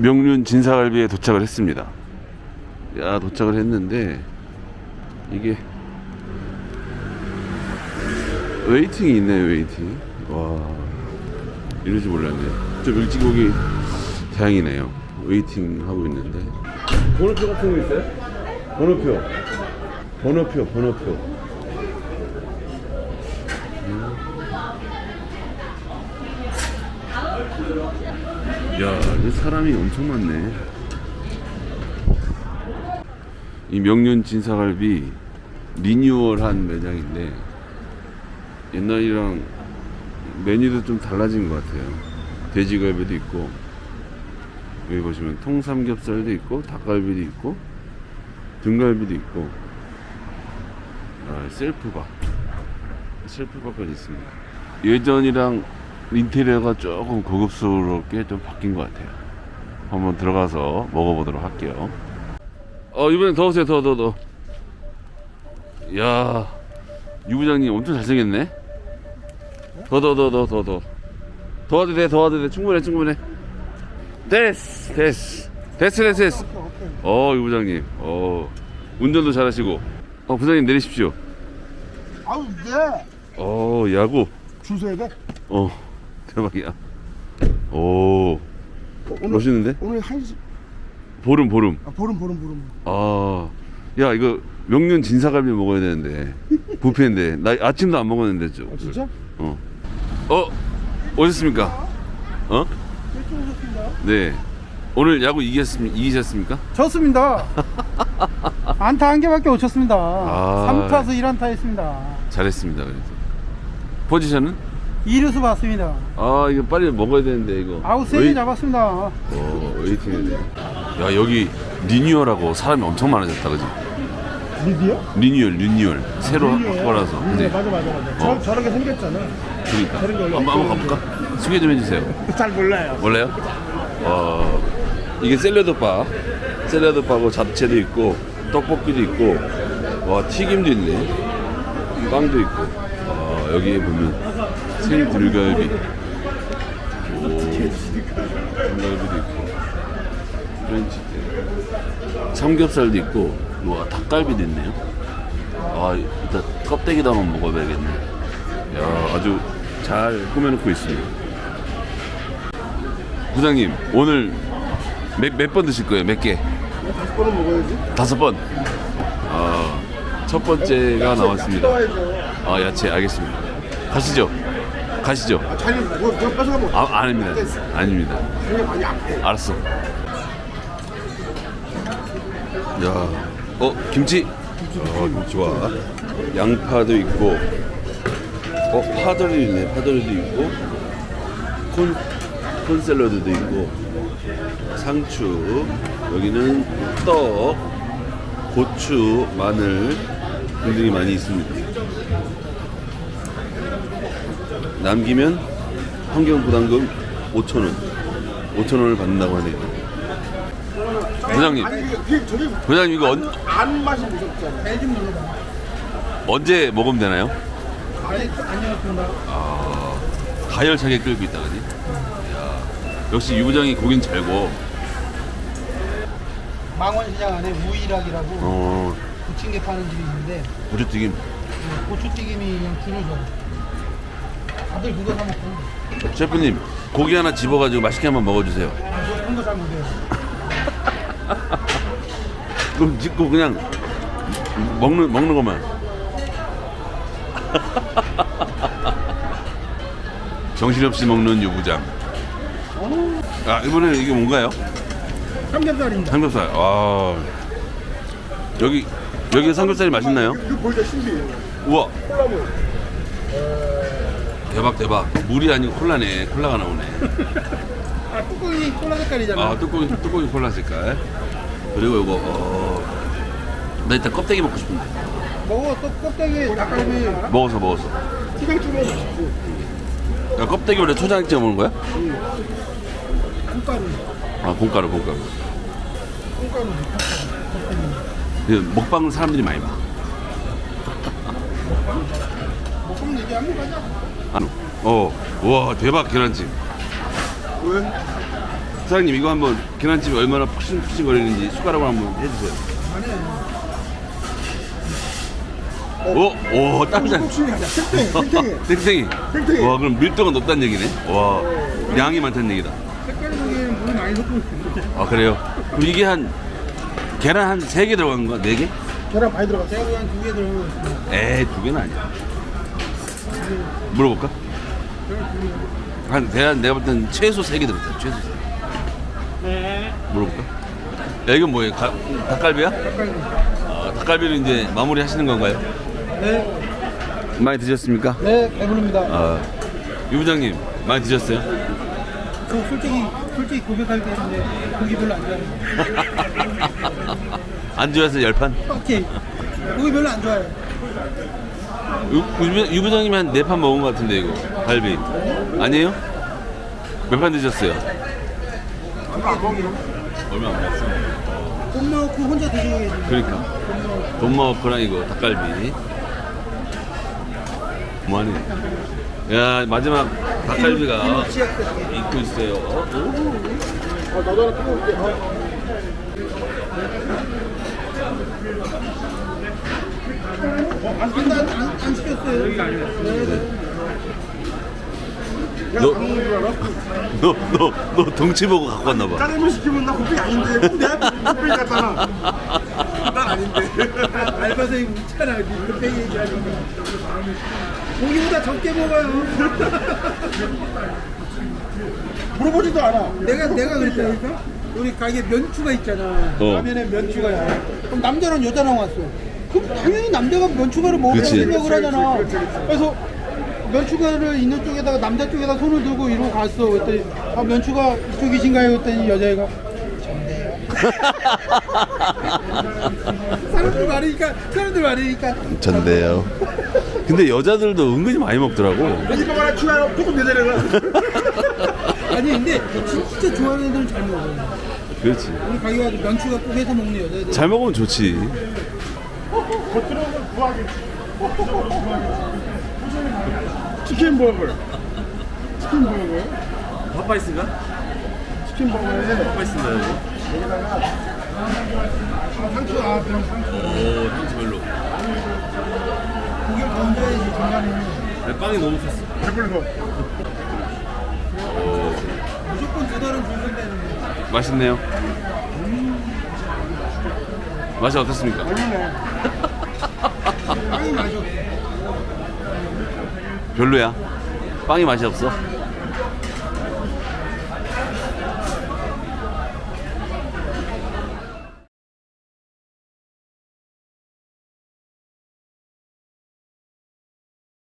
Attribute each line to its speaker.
Speaker 1: 명륜 진사갈비에 도착을 했습니다. 야 도착을 했는데 이게 웨이팅이 있네요 웨이팅. 와 이러지 몰랐네요. 좀 일찍 오기 다행이네요. 웨이팅 하고 있는데. 번호표 같은 거 있어요? 번호표. 번호표 번호표. 야, 이 사람이 엄청 많네. 이 명륜 진사갈비 리뉴얼한 매장인데 옛날이랑 메뉴도 좀 달라진 것 같아요. 돼지갈비도 있고 여기 보시면 통삼겹살도 있고 닭갈비도 있고 등갈비도 있고 아, 셀프바 셀프바까지 있습니다. 예전이랑 인테리어가 조금 고급스럽게 좀 바뀐 것 같아요. 한번 들어가서 먹어보도록 할게요. 어 이번엔 더 오세요 더더 더. 야, 유 부장님 엄청 잘생겼네. 더 더 더 더 더 더. 더 와도 돼, 더 와도 돼. 충분해, 충분해. 됐어, 됐어, 됐어, 됐어, 됐어. 어, 유 부장님. 어, 운전도 잘하시고. 어, 부장님 내리십시오.
Speaker 2: 아우 네.
Speaker 1: 어, 야구.
Speaker 2: 줄 서야 돼.
Speaker 1: 어, 대박이야. 오,
Speaker 2: 오늘
Speaker 1: 멋있는데?
Speaker 2: 오늘 한 시.
Speaker 1: 보름, 보름.
Speaker 2: 아 보름 보름 보름.
Speaker 1: 아, 야 이거 명륜 진사갈비 먹어야 되는데 부페인데 나 아침도 안 먹었는데 좀.
Speaker 2: 아 진짜?
Speaker 1: 어. 어, 오셨습니까? 어?
Speaker 2: 일찍 오셨습니다.
Speaker 1: 네. 오늘 야구 이겼습니 이기셨습니까?
Speaker 3: 졌습니다. 안타 한 개밖에 못 쳤습니다.
Speaker 1: 아.
Speaker 3: 3타수 1안타 했습니다.
Speaker 1: 잘했습니다. 그래서 포지션은?
Speaker 3: 2루수 봤습니다.
Speaker 1: 아 이거 빨리 먹어야 되는데 이거.
Speaker 3: 아웃
Speaker 1: 웨이-
Speaker 3: 3개 잡았습니다.
Speaker 1: 어, 웨이팅 해야 돼. 야 여기 리뉴얼하고 사람이 엄청 많아졌다, 그지?
Speaker 2: 리디야?
Speaker 1: 리뉴얼, 리뉴얼. 새로 바꿔라서.
Speaker 2: 네.
Speaker 1: 네.
Speaker 2: 맞아 맞아 맞아. 저 저렇게 생겼잖아.
Speaker 1: 그러니까.
Speaker 2: 저런 게 원래
Speaker 1: 한번 한번 가볼까? 소개 좀 해주세요.
Speaker 2: 잘 몰라요.
Speaker 1: 몰라요? 어 이게 샐러드 바 샐러드 바고 잡채도 있고 떡볶이도 있고 와 튀김도 있네 빵도 있고 어, 여기에 보면 생불갈비 불갈비도 있고 프렌치 삼겹살도 있고 와 닭갈비도 있네요 아 일단 껍데기도 한번 먹어봐야겠네 야 아주 잘 꾸며놓고 있습니다 부장님 오늘 몇몇번 드실 거예요? 몇 개?
Speaker 2: 다섯 번은 먹어야지.
Speaker 1: 다섯 번. 아, 첫 번째가 나왔습니다.
Speaker 2: 떠와야죠.
Speaker 1: 아 야채 알겠습니다. 가시죠. 가시죠.
Speaker 2: 아 자기 뭐 그냥 뺏어가 먹어.
Speaker 1: 아 아닙니다. 아닙니다.
Speaker 2: 자기 많이 아파.
Speaker 1: 알았어. 야, 어 김치. 어 김치와 양파도 있고, 어 파절이 있네. 파절이도 있고, 콘 콘샐러드도 있고, 상추. 여기는 떡, 고추, 마늘 등등이 많이 있습니다. 남기면 환경 부담금 5,000원. 5,000원을 받는다고 하네요. 부장님,
Speaker 2: 저기
Speaker 1: 부장님 이거 언,
Speaker 2: 안 맛이 무섭잖아.
Speaker 3: 눌러봐.
Speaker 1: 언제 먹으면 되나요?
Speaker 3: 아니, 아니었습니다.
Speaker 1: 가열차게 끓고 있다 그지? 야, 역시 유 부장이 고긴 잘 구워.
Speaker 3: 망원시장 안에 우일학이라고
Speaker 1: 어,
Speaker 3: 부침개 파는 집이 있는데
Speaker 1: 부추튀김.
Speaker 3: 고추튀김이 그냥 줄을 서 다들 그거 사 먹고
Speaker 1: 셰프님, 고기 하나 집어가지고 맛있게 한번 먹어주세요.
Speaker 3: 그런 거잘 못해요.
Speaker 1: 그럼 집고 그냥 먹는 먹는 것만. 정신없이 먹는 유 부장. 아 이번에 이게 뭔가요?
Speaker 3: 삼겹살입니다.
Speaker 1: 삼겹살. 아 여기 여기 삼겹살이 맛있나요?
Speaker 2: 이거 보니까 신비해.
Speaker 1: 우와
Speaker 2: 콜라보.
Speaker 1: 대박 대박. 물이 아니고 콜라네. 콜라가 나오네.
Speaker 3: 아, 뚜껑이 콜라 색깔이잖아.
Speaker 1: 아 뚜껑이 뚜껑이 콜라 색깔. 그리고 이거 어, 나 일단 껍데기 먹고 싶은데.
Speaker 3: 먹어, 또 껍데기 닭갈비.
Speaker 1: 먹어서 먹었어.
Speaker 2: 티백주로 맛있고.
Speaker 1: 야, 껍데기 원래 찍어 먹는 거야?
Speaker 3: 콩가루.
Speaker 1: 아 콩가루 콩가루.
Speaker 3: 콩가루.
Speaker 1: 그 먹방을 사람들이 많이 봐.
Speaker 3: 먹으면 얘기 한번 가자.
Speaker 1: 안- 어, 와 대박 계란찜.
Speaker 2: 왜?
Speaker 1: 사장님 이거 한번 계란찜이 얼마나 푹신푹신 거리는지 숟가락으로 한번 해주세요. 오, 오, 땀장.
Speaker 2: 아니야. 탱탱해, 탱탱해.
Speaker 1: 땡땡이.
Speaker 2: 땡땡이.
Speaker 1: 와, 그럼 밀도가 높다는 얘기네. 와, 양이 많다는 얘기다.
Speaker 3: 색깔 중에는 물이 많이 섞고 있는데.
Speaker 1: 아, 그래요? 그럼 이게 한, 계란 한 세 개 들어간 거야? 네 개?
Speaker 2: 계란 많이 들어갔어.
Speaker 3: 제가 한두 개 들어가고.
Speaker 1: 에이, 두 개는 아니야. 물어볼까? 한, 계란 내가 볼 땐 최소 세개 들었다, 최소 세 개.
Speaker 3: 네.
Speaker 1: 물어볼까? 야, 이건 뭐예요? 가- 닭갈비야? 아, 닭갈비를 이제 마무리 하시는 건가요?
Speaker 3: 네.
Speaker 1: 많이 드셨습니까?
Speaker 3: 네, 배부릅니다.
Speaker 1: 아, 유 부장님, 많이 드셨어요?
Speaker 3: 저 솔직히 솔직히 고백할 때 이제 고기 별로 안 좋아해요.
Speaker 1: 안 좋아해서 열판?
Speaker 3: 오케이. 고기 별로 안 좋아해요.
Speaker 1: 유, 유, 유 부장님이 한 네 판 먹은 것 같은데 이거 갈비 아니에요? 몇 판 드셨어요?
Speaker 2: 얼마 안 먹이나?
Speaker 1: 얼마 안 먹었어
Speaker 3: 돈 넣고 혼자 드시고 계시는
Speaker 1: 그러니까 돈 먹거랑 이거 닭갈비 뭐하니? 야 마지막 닭갈비가
Speaker 3: 치약 게.
Speaker 1: 있고 있어요 어? 오.
Speaker 2: 아, 나도 하나 뜯어볼게. 어.
Speaker 3: 안, 안, 안, 안 시켰어요. 여기가 아니라.
Speaker 2: 야,
Speaker 1: 너-
Speaker 2: 줄 알아?
Speaker 1: 너, 너, 너 덩치 보고 갖고 왔나 봐
Speaker 2: 짜장면 시키면 나 곱빼기 아닌데. 내 앞에 곱빼기 같잖아. 난 아닌데.
Speaker 3: 알바생이 묻잖아. 그 빼기 얘기하는 거. 고기보다 적게 먹어요.
Speaker 2: 물어보지도 않아.
Speaker 3: 내가 내가 그랬다니까. 우리 가게 면추가 있잖아.
Speaker 1: 어.
Speaker 3: 라면에 면추가 그럼 남자랑 여자랑 왔어. 그럼 당연히 남자가 면추가를 먹을
Speaker 1: 그치.
Speaker 3: 생각을 하잖아. 그래서 면추가를 있는 쪽에다가 남자 쪽에다 손을 들고 이러고 갔어. 그랬더니 아 면추가 이쪽이신가요? 그랬더니 여자애가. 사람들 많으니까 사람들 많으니까
Speaker 1: 전데요 근데 여자들도 은근히 많이 먹더라고
Speaker 2: 이거 하나 추가요. 조금 내려라.
Speaker 3: 아니 근데 진짜 좋아하는 애들은 잘 먹어.
Speaker 1: 그렇지
Speaker 3: 우리 가게 와서 면추가 꼭 해서 먹는 여자애들.
Speaker 1: 잘 먹으면 좋지
Speaker 2: 겉들어오면 구하게. 치킨 버거. 치킨 버거.
Speaker 1: 핫바이스인가?
Speaker 2: 치킨 버거에
Speaker 1: 핫바이스인가 이거?
Speaker 2: 여기다가 상추 아 그럼 상추.
Speaker 1: 오 향수 별로
Speaker 3: 고기를 더 얹어야지 중간에.
Speaker 1: 아니, 빵이 너무 컸어
Speaker 2: 배불러.
Speaker 3: 무조건 두 달은 줄 선다는
Speaker 1: 맛있네요 맛이 어떻습니까?
Speaker 2: 배불러.
Speaker 3: 빵이 맛이 없어.
Speaker 1: 별로야 빵이 맛이 없어?